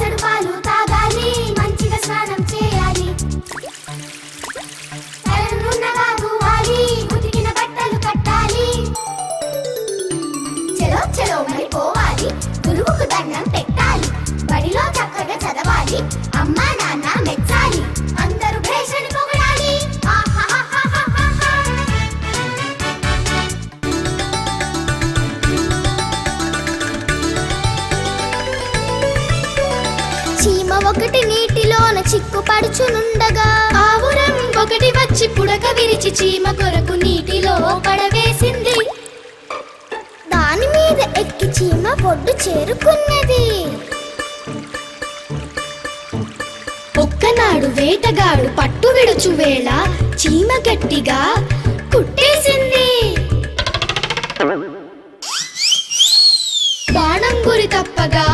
పాలు తాగాలి మంచిగా స్నానం చేయాలి. తలనున్నగా దువ్వాలి ఉతికిన బట్టలు కట్టాలి. చెలో చెలో మరి పోవాలి గురువుకు ఒకటి నీటిలోన చిక్కుపడుచునుండగా. ఆవురం ఒకటి వచ్చి పుడక విరిచి చీమ కొరకు నీటిలో పడవేసింది. దాని మీద ఎక్కి చీమ పొడ్డు చేరుకున్నది. ఒక్కనాడు వేటగాడు పట్టు విడుచు వేళ చీమ గట్టిగా కుట్టేసింది. బాణం గురి తప్పగా